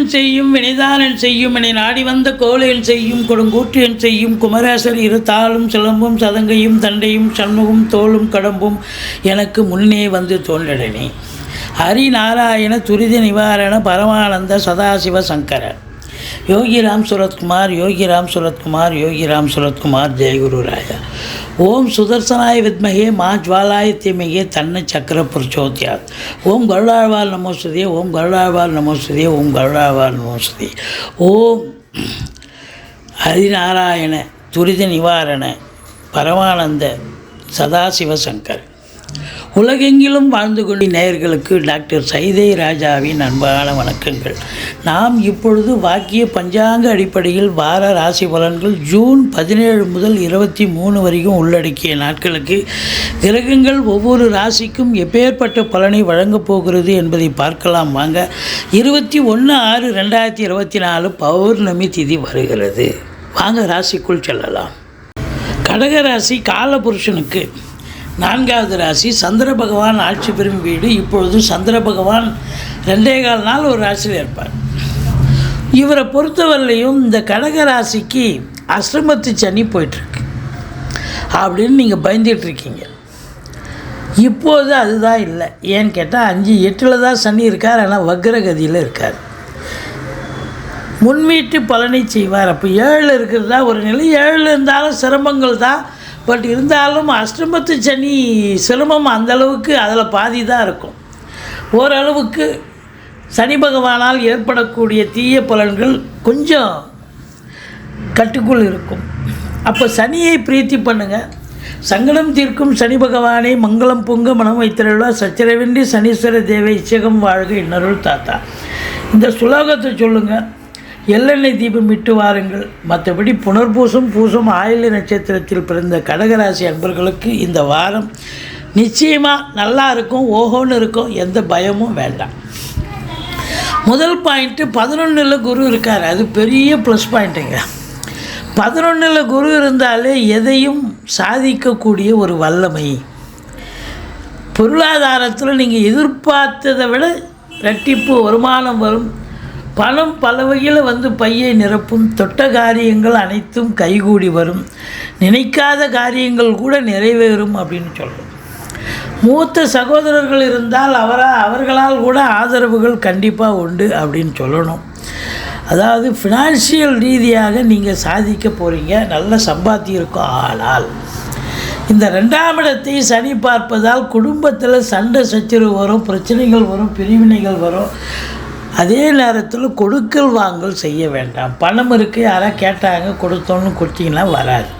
கோளேன் செய்யும் வினைதானன் செய்யும் என நாடி வந்த கோலையில் செய்யும் கொடுங்கூற்றியன் செய்யும் குமரேசர் இரு தாளும் சிலம்பும் சதங்கையும் தண்டையும் சண்முகம் தோளும் கடம்பும் எனக்கு முன்னே வந்து தோன்றடனே ஹரிநாராயண துரித நிவாரண பரமானந்த சதாசிவ சங்கர யோகிராம் சுரத்குமார் யோகிராம் சுரத்குமார் யோகிராம் சுரத்குமார் ஜெயகுரு ராஜா ஓம் சுதர்சனாய வித்மகே மா ஜுவாலாய தீமகே தன்ன சக்கர புருஷோத்யாத். ஓம் கருடாழ்வால் நமோஸ்துதே ஓம் கருடாழ்வால் நமோஸ்துதே ஓம் கருடாழ்வால் நமோஸ்துதே ஓம் ஹரிநாராயண துரித நிவாரண பரமானந்த சதாசிவசங்கர் உலகெங்கிலும் வாழ்ந்து கொண்ட நேயர்களுக்கு டாக்டர் சைதை ராஜாவின் அன்பான வணக்கங்கள். நாம் இப்பொழுது வாக்கிய பஞ்சாங்க அடிப்படையில் வார ராசி பலன்கள் ஜூன் பதினேழு முதல் இருபத்தி மூணு வரைக்கும் உள்ளடக்கிய நாட்களுக்கு கிரகங்கள் ஒவ்வொரு ராசிக்கும் எப்பேற்பட்ட பலனை வழங்கப் போகிறது என்பதை பார்க்கலாம் வாங்க. இருபத்தி ஒன்று ஆறு ரெண்டாயிரத்தி இருபத்தி நாலு பௌர்ணமி திதி வருகிறது. வாங்க ராசிக்குள் செல்லலாம். கடகராசி காலபுருஷனுக்கு நான்காவது ராசி சந்திர பகவான் ஆட்சி பெறும் வீடு. இப்பொழுது சந்திர பகவான் ரெண்டே கால் நாள் ஒரு ராசியில் இருப்பார். இவரை பொறுத்தவரையிலையும் இந்த கடக ராசிக்கு அசிரமத்து சனி போயிட்டுருக்கு. அப்படின்னு நீங்கள் பயந்துட்டுருக்கீங்க இப்போது அதுதான் இல்லை. ஏன்னு கேட்டால் அஞ்சு எட்டில் தான் சனி இருக்கார் ஆனால் வக்ரகதியில் இருக்கார். முன்வீட்டு பலனை செய்வார். அப்போ ஏழில் இருக்கிறதா ஒரு நிலை. ஏழில் இருந்தாலும் சிரமங்கள் தான். பட் இருந்தாலும் அஷ்டமத்து சனி சிரமம் அந்த அளவுக்கு அதில் பாதி தான் இருக்கும். ஓரளவுக்கு சனி பகவானால் ஏற்படக்கூடிய தீய பலன்கள் கொஞ்சம் கட்டுக்குள் இருக்கும். அப்போ சனியை பிரீத்தி பண்ணுங்கள் சங்கடம் தீர்க்கும் சனி பகவானை மங்களம் பொங்க மனம் வைத்திருவா சச்சரவின்றி சனீஸ்வர தேவை இச்சகம் வாழ்க இன்னருள் தாத்தா. இந்த சுலோகத்தை சொல்லுங்கள் எள்ளெண்ணெய் தீபம் இட்டு வாருங்கள். மற்றபடி புனர்பூசம் பூசம் ஆயுள் நட்சத்திரத்தில் பிறந்த கடகராசி அன்பர்களுக்கு இந்த வாரம் நிச்சயமாக நல்லா இருக்கும் ஓஹோன்னு இருக்கும் எந்த பயமும் வேண்டாம். முதல் பாயிண்ட்டு பதினொன்றில் குரு இருக்கார். அது பெரிய ப்ளஸ் பாயிண்ட்டுங்க பதினொன்றில் குரு இருந்தாலே எதையும் சாதிக்கக்கூடிய ஒரு வல்லமை. பொருளாதாரத்தில் நீங்கள் எதிர்பார்த்ததை விட ரெட்டிப்பு வருமானம் வரும். பணம் பல வகையில் வந்து பையை நிரப்பும் தொட்ட காரியங்கள் அனைத்தும் கைகூடி வரும். நினைக்காத காரியங்கள் கூட நிறைவேறும் அப்படின்னு சொல்கிறோம் மூத்த சகோதரர்கள் இருந்தால் அவரா அவர்களால் கூட ஆதரவுகள் கண்டிப்பாக உண்டு அப்படின்னு சொல்லணும். அதாவது ஃபினான்ஷியல் ரீதியாக நீங்கள் சாதிக்க போகிறீங்க நல்ல சம்பாத்தியிருக்கும் ஆளால் ஆனால் இந்த ரெண்டாம் இடத்தை சனி பார்ப்பதால் குடும்பத்தில் சண்டை சச்சரவு வரும் பிரச்சனைகள் வரும் பிரிவினைகள் வரும். அதே நேரத்தில் கொடுக்கல் வாங்கல் செய்ய வேண்டாம். பணம் இருக்குது யாராவது கேட்டாங்க கொடுத்தோன்னு கொடுத்தீங்கன்னா வராது.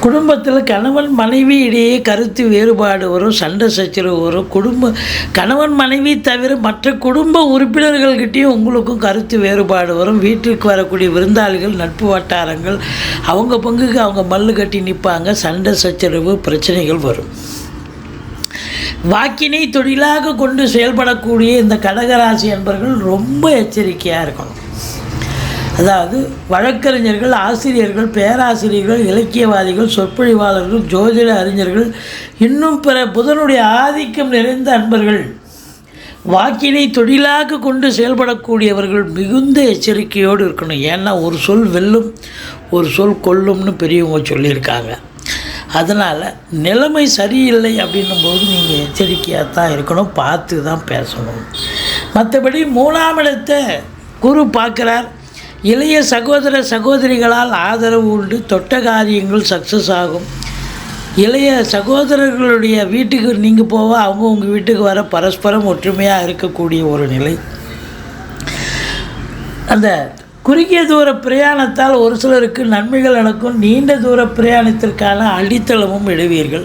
குடும்பத்தில் கணவன் மனைவி இடையே கருத்து வேறுபாடு வரும் சண்டை சச்சரவு வரும். குடும்ப கணவன் மனைவி தவிர மற்ற குடும்ப உறுப்பினர்கள்கிட்டையும் உங்களுக்கும் கருத்து வேறுபாடு வரும். வீட்டிற்கு வரக்கூடிய விருந்தாளிகள் நட்பு வட்டாரங்கள் அவங்க பங்குக்கு அவங்க மல்லு கட்டி நிற்பாங்க சண்டை சச்சரவு பிரச்சனைகள் வரும். வாக்கினை தொழிலாக கொண்டு செயல்படக்கூடிய இந்த கடகராசி என்பர்கள் ரொம்ப எச்சரிக்கையாக இருக்கணும். அதாவது வழக்கறிஞர்கள் ஆசிரியர்கள் பேராசிரியர்கள் இலக்கியவாதிகள் சொற்பொழிவாளர்கள் ஜோதிட அறிஞர்கள் இன்னும் பிற புதனுடைய ஆதிக்கம் நிறைந்த அன்பர்கள் வாக்கினை தொழிலாக கொண்டு செயல்படக்கூடியவர்கள் மிகுந்த எச்சரிக்கையோடு இருக்கணும். ஏன்னா ஒரு சொல் வெல்லும் ஒரு சொல் கொல்லும்னு பெரியவங்க சொல்லியிருக்காங்க. அதனால் நிலைமை சரியில்லை அப்படின்னும் போது நீங்கள் எச்சரிக்கையாக தான் இருக்கணும் பார்த்து தான் பேசணும். மற்றபடி மூணாம் இடத்தை குரு பார்க்குறார். இளைய சகோதர சகோதரிகளால் ஆதரவு உண்டு தொட்ட காரியங்கள் சக்ஸஸ் ஆகும். இளைய சகோதரர்களுடைய வீட்டுக்கு நீங்கள் போக அவங்க உங்கள் வீட்டுக்கு வர பரஸ்பரம் ஒற்றுமையாக இருக்கக்கூடிய ஒரு நிலை. அந்த குறுகிய தூர பிரயாணத்தால் ஒரு சிலருக்கு நன்மைகள் நடக்கும் நீண்ட தூர பிரயாணத்திற்கான அடித்தளமும் இடுவீர்கள்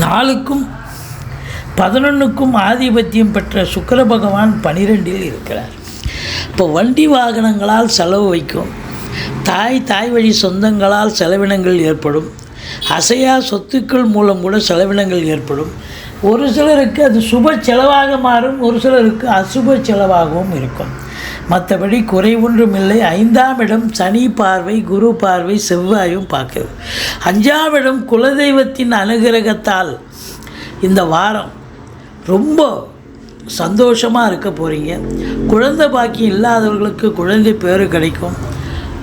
நாலுக்கும் பதினொன்றுக்கும் ஆதிபத்தியம் பெற்ற சுக்கர பகவான் பனிரெண்டில் இருக்கிறார். இப்போ வண்டி வாகனங்களால் செலவு வைக்கும். தாய் தாய் வழி சொந்தங்களால் செலவினங்கள் ஏற்படும். அசையா சொத்துக்கள் மூலம் கூட செலவினங்கள் ஏற்படும். ஒரு சிலருக்கு அது சுப செலவாக மாறும் ஒரு சிலருக்கு அசுப செலவாகவும் இருக்கும். மற்றபடி குறை ஒன்றும் இல்லை. ஐந்தாம் இடம் சனி பார்வை குரு பார்வை செவ்வாயும் பார்க்குது அஞ்சாம் இடம் குலதெய்வத்தின் அனுகிரகத்தால் இந்த வாரம் ரொம்ப சந்தோஷமாக இருக்க போகிறீங்க குழந்தை பாக்கியம் இல்லாதவர்களுக்கு குழந்தை பேர் கிடைக்கும்.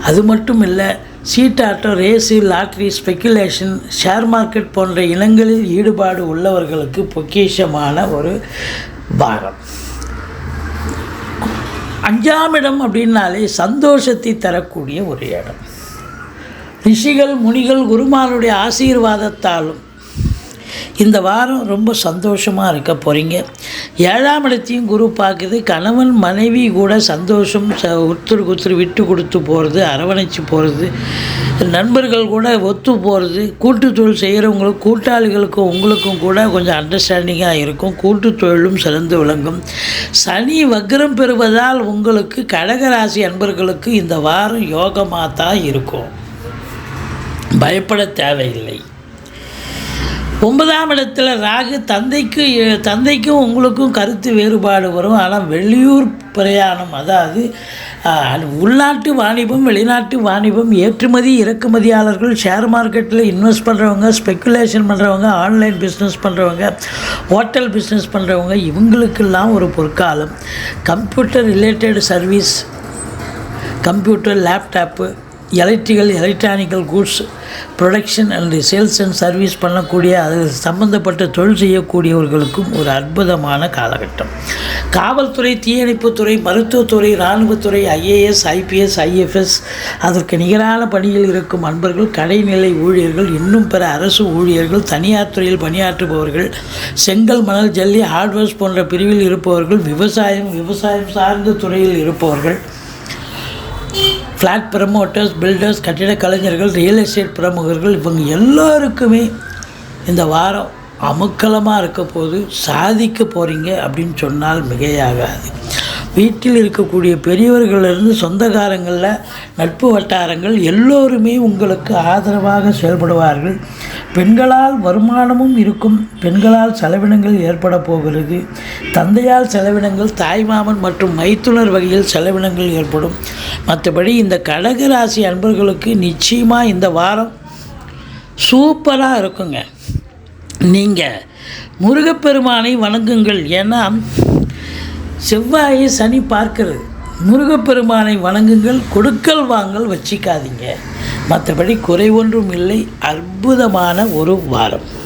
அது மட்டும் இல்லை சீட்டாட்டம் race lottery speculation share market போன்ற இனங்களில் ஈடுபாடு உள்ளவர்களுக்கு பொக்கிஷமான ஒரு பாகம் அஞ்சாம் இடம் அப்படின்னாலே சந்தோஷத்தை தரக்கூடிய ஒரு இடம். ரிஷிகள் முனிகள் குருமானுடைய ஆசீர்வாதத்தாலும் இந்த வாரம் ரொம்ப சந்தோஷமாக இருக்க போகிறீங்க ஏழாம் இடத்தையும் குரு பார்க்குது. கணவன் மனைவி கூட சந்தோஷம் ச ஒருத்தருக்கு ஒருத்தர் விட்டு கொடுத்து போகிறது அரவணைச்சு போகிறது நண்பர்கள் கூட ஒத்து போகிறது கூட்டு தொழில் செய்கிறவங்களுக்கு கூட்டாளிகளுக்கும் உங்களுக்கும் கூட கொஞ்சம் அண்டர்ஸ்டாண்டிங்காக இருக்கும். கூட்டு தொழிலும் சிறந்து விளங்கும். சனி வக்ரம் பெறுவதால் உங்களுக்கு கடகராசி அன்பர்களுக்கு இந்த வாரம் யோகமாக தான் இருக்கும். பயப்பட தேவையில்லை. ஒன்பதாம் இடத்துல ராகு தந்தைக்கு தந்தைக்கும் உங்களுக்கும் கருத்து வேறுபாடு வரும். ஆனால் வெளியூர் பிரயாணம் அதாவது உள்நாட்டு வாணிபம் வெளிநாட்டு வாணிபம் ஏற்றுமதி இறக்குமதியாளர்கள் ஷேர் மார்க்கெட்டில் இன்வெஸ்ட் பண்ணுறவங்க ஸ்பெக்குலேஷன் பண்ணுறவங்க ஆன்லைன் பிஸ்னஸ் பண்ணுறவங்க ஹோட்டல் பிஸ்னஸ் பண்ணுறவங்க இவங்களுக்கெல்லாம் ஒரு பொற்காலம். Computer related service computer laptop electrical electronical goods production and sales and service பண்ணக்கூடிய அது சம்பந்தப்பட்ட தொழில் செய்யக்கூடியவர்களுக்கும் ஒரு அற்புதமான காலகட்டம். காவல்துறை தீயணைப்புத்துறை மருத்துவத்துறை இராணுவத்துறை ஐஏஎஸ் ஐபிஎஸ் ஐஎஃப்எஸ் அதற்கு நிகரான பணியில் இருக்கும் அன்பர்கள் கடைநிலை ஊழியர்கள் இன்னும் பிற அரசு ஊழியர்கள் தனியார் துறையில் பணியாற்றுபவர்கள் செங்கல் மணல் ஜல்லி ஹார்ட்வேர்ஸ் போன்ற பிரிவில் இருப்பவர்கள் விவசாயம் விவசாயம் சார்ந்த துறையில் இருப்பவர்கள் ஃப்ளாட் ப்ரமோட்டர்ஸ் பில்டர்ஸ் கட்டிட கலைஞர்கள் ரியல் எஸ்டேட் பிரமுகர்கள் இவங்க எல்லாருக்குமே இந்த வாரம் அமுக்கலமாக இருக்க போது சாதிக்க போகிறீங்க அப்படின்னு சொன்னால் மிகையாகாது. வீட்டில் இருக்கக்கூடிய பெரியவர்களிலிருந்து சொந்தக்காரங்களில் நட்பு வட்டாரங்கள் எல்லோருமே உங்களுக்கு ஆதரவாக செயல்படுவார்கள். பெண்களால் வருமானமும் இருக்கும் பெண்களால் செலவினங்கள் ஏற்பட போகிறது. தந்தையால் செலவினங்கள் தாய்மாமன் மற்றும் மைத்துனர் வகையில் செலவினங்கள் ஏற்படும். மற்றபடி இந்த கடக ராசி அன்பர்களுக்கு நிச்சயமாக இந்த வாரம் சூப்பராக இருக்குங்க. நீங்கள் முருகப்பெருமானை வணங்குங்கள். ஏன்னா செவ்வாயை சனி பார்க்கிறது. முருகப்பெருமானை வணங்குங்கள் கொடுக்கல் வாங்கல் வச்சிக்காதீங்க. மற்றபடி குறை ஒன்றும் இல்லை. அற்புதமான ஒரு வாரம்.